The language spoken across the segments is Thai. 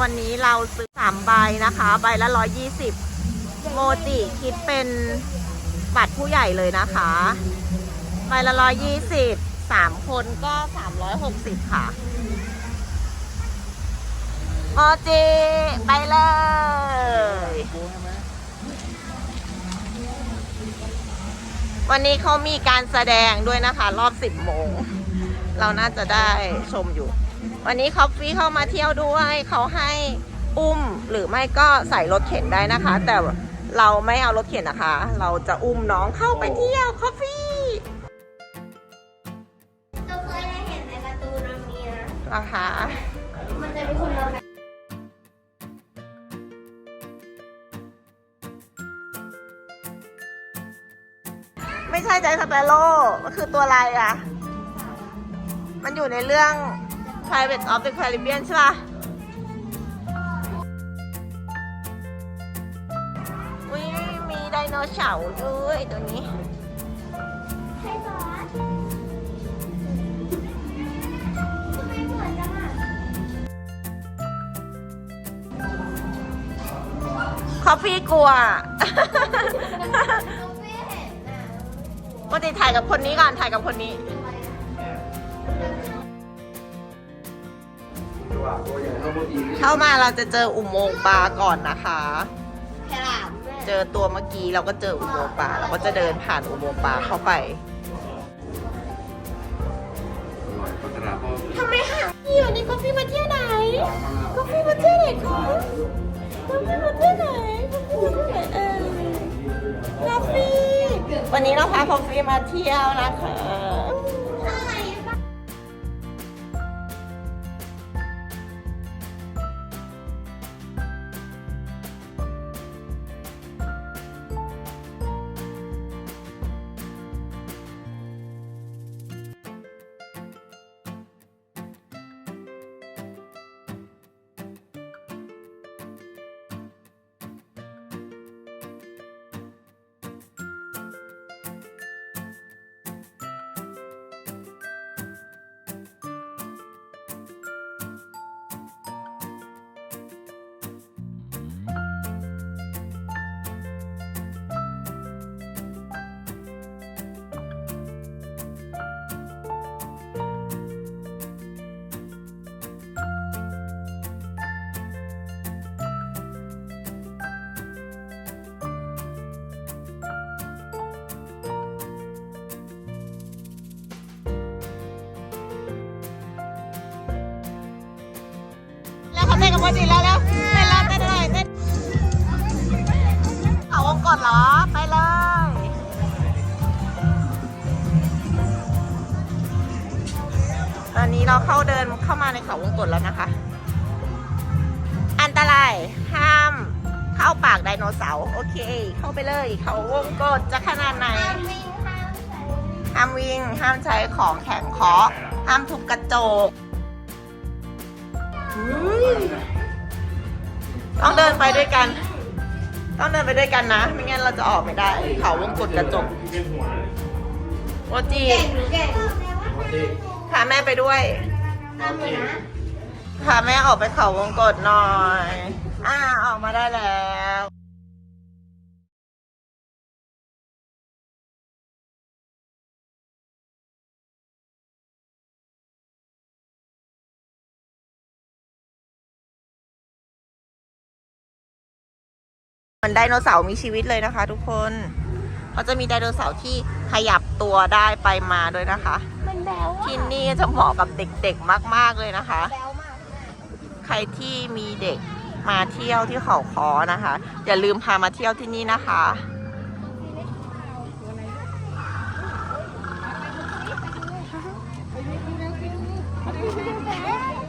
วันนี้เราซื้อสามใบนะคะ ใบละร้อยยี่สิบโมจิคิดเป็นบัตรผู้ใหญ่เลยนะคะ ใบละร้อยยี่สิบสามคนก็สามร้อยหกสิบค่ะ โมจิไปเลยวันนี้เขามีการแสดงด้วยนะคะ รอบ10โมง เราน่าจะได้ชมอยู่ วันนี้คอฟฟี่เข้ามาเที่ยวด้วยเขาให้อุ้มหรือไม่ก็ใส่รถเข็นได้นะคะ แต่เราไม่เอารถเข็นนะคะ เราจะอุ้มน้องเข้าไปเที่ยวคอฟฟี่เราเคยได้เห็นในการ์ตูนมันมีนะนะคะมันจะมีคนเราไม่ใช่ใจสเปโร่มันคือตัวอะไรอะมันอยู่ในเรื่อง Private of the Caribbean ใช่ป่ะอุ้ยมีไดโนเสาร์ด้วยตัวนี้ใช่บอสทำไมเหมือนจังอะคอฟฟี่กลัวเราไม่เห็นอะปกติถ่ายกับคนนี้ก่อน ถ่ายกับคนนี้ ตัวตัวใหญ่เท่าพวกอีเข้ามาเราจะเจออุโมงค์ปลาก่อนนะคะ ฉลามแม่เจอตัวเมื่อกี้เราก็เจออุโมงค์ปลาเราก็จะเดินผ่านอุโมงค์ปลาเข้าไป อร่อยปลากระดาษพ่อทำไมหาพี่วันนี้คอฟฟี่มาเที่ยวไหนคอฟฟี่มาเที่ยวไหนคะคอฟฟี่มาเที่ยวไหนคอฟฟี่มาเที่ยวไหนเออคอฟฟี่วันนี้เราพาคอฟฟี่มาเที่ยวนะคะ แล้วเขาเต้นกับโมจิแล้วแล้วเต้นแล้วเต้นอะไรเต้นเขาวงกดเหรอ ไปเลยตอนนี้เราเข้าเดินเข้ามาในเขาวงกดแล้วนะคะ อันตรายห้ามเข้าปากไดโนเสาร์โอเค เข้าไปเลย เขาวงกดจะขนาดไหน ห้ามวิ่งห้ามใส่ห้ามวิ่งห้ามใช้ของแข็งเคาะห้ามทุบกระจก ต้องเดินไปด้วยกัน ต้องเดินไปด้วยกันนะ ไม่งั้นเราจะออกไม่ได้ เขาวงกดกระจกโอจิเก่งหรือเก่งพาแม่ไปด้วยตามเลยนะพาแม่ออกไปเขาวงกดหน่อย อ่าออกมาได้แล้ว เหมือนไดโนเสาร์มีชีวิตเลยนะคะ ทุกคนเขาจะมีไดโนเสาร์ที่ขยับตัวได้ไปมาด้วยนะคะ มันแบวที่นี่จะเหมาะกับเด็กๆมาก ๆเลยนะคะ แบวมากใครที่มีเด็กมาเที่ยวที่เขาคอนะคะ อย่าลืมพามาเที่ยวที่นี่นะคะ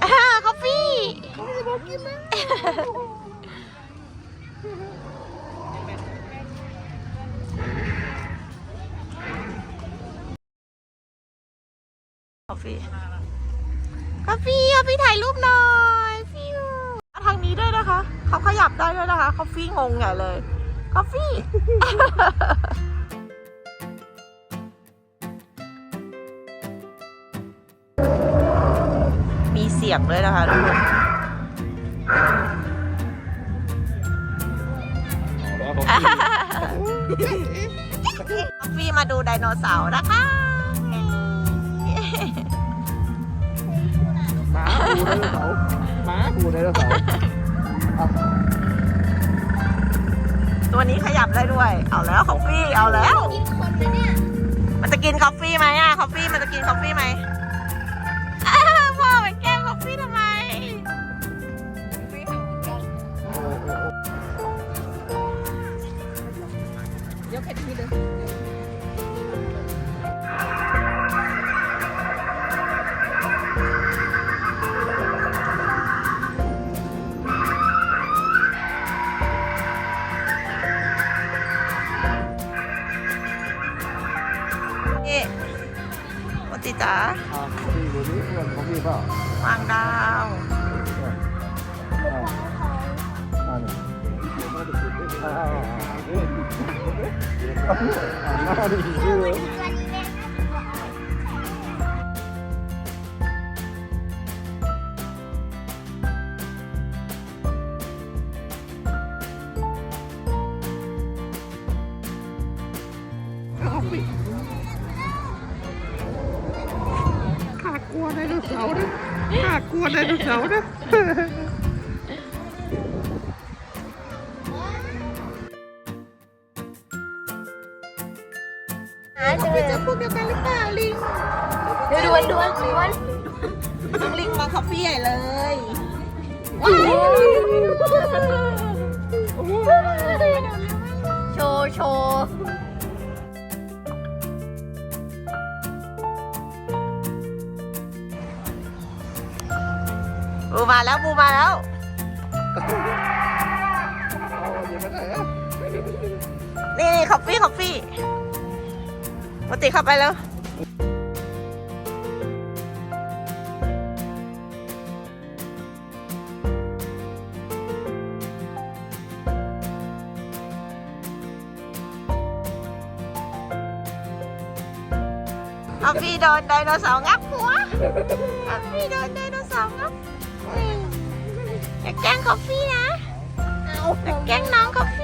อ่ากาแฟก กาแฟกาแฟกาแฟถ่ายรูปหน่อยฟิวทางนี้ด้วยนะคะ เขาขยับได้ด้วยนะคะกาแฟงงใหญ่เลยกาแฟมีเสียงเลยนะคะทุกคนกาแฟมาดูไดโนเสาร์นะคะ มาหูไดโนเสาร์หมาหูไดโนเสาร์ตัวนี้ขยับได้ด้วย เอาแล้วคอฟฟี่ เอาแล้ว กินคนไหมเนี่ยมันจะกินคอฟฟี่ไหมอะคอฟฟี่ มันจะกินคอฟฟี่ไหมอ้าวพ่อไปแกล้งคอฟฟี่ทำไมนี่ พี่ดูนี่เพื่อนเขามีเปล่าวางดาวอ่านี่อ่าอ่า อ่าอ่าหน้าดีเลยตัวนี้เล่นข้ากลัวไดโนเสาร์นะข้ากลัวไดโนเสาร์นะพี่จะพูดเดียวกันหรือเปล่าลิงดวนดวนดวนน้องลิงมาคอฟฟี่ใหญ่เลยโชว์โชว์ บูมาแล้วบูมาแล้วนี่นี่คอฟฟี่คอฟฟี่ปติเข้าไปแล้วคอฟฟี่โดนไดโนเสาร์งับหัวคอฟฟี่โดนไดโนเสาร์งับอืมอย่า แกล้งคอฟฟี่นะ เอาอย่าแกล้งน้องคอฟ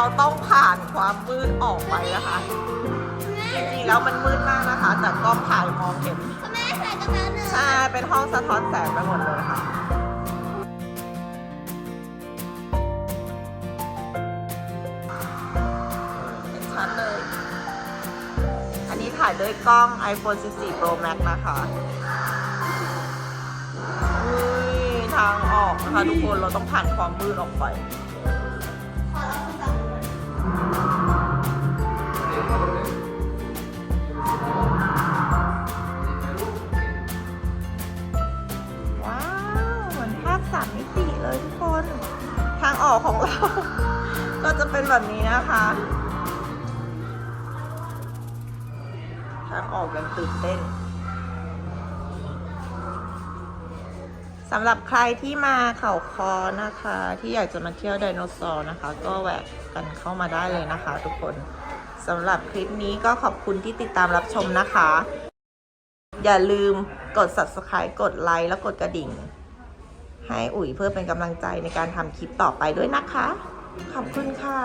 เราต้องผ่านความมืดออกไปนะคะ จริงๆแล้วมันมืดมากนะคะ แต่กล้องถ่ายมองเห็นคุณแม่ใส่กระเป๋าหนึ่งใช่เป็นห้องสะท้อนแสงไปหมดเลยค่ะเห็นชัดเลย อันนี้ถ่ายด้วยกล้อง iPhone 14 Pro Max นะคะอุ้ยทางออกนะคะทุกคนเราต้องผ่านความมืดออกไป ออกของเรา ก็จะเป็นแบบนี้นะคะ ทางออกยังตื่นเต้นสำหรับใครที่มาเขาคอนะคะ ที่อยากจะมาเที่ยวไดโนเสาร์นะคะ ก็แวะกันเข้ามาได้เลยนะคะทุกคนสำหรับคลิปนี้ก็ขอบคุณที่ติดตามรับชมนะคะ อย่าลืมกด subscribe กดไลค์แล้วกดกระดิ่ง ให้อุ๋ยเพื่อเป็นกำลังใจในการทำคลิปต่อไปด้วยนะคะ ขอบคุณค่ะ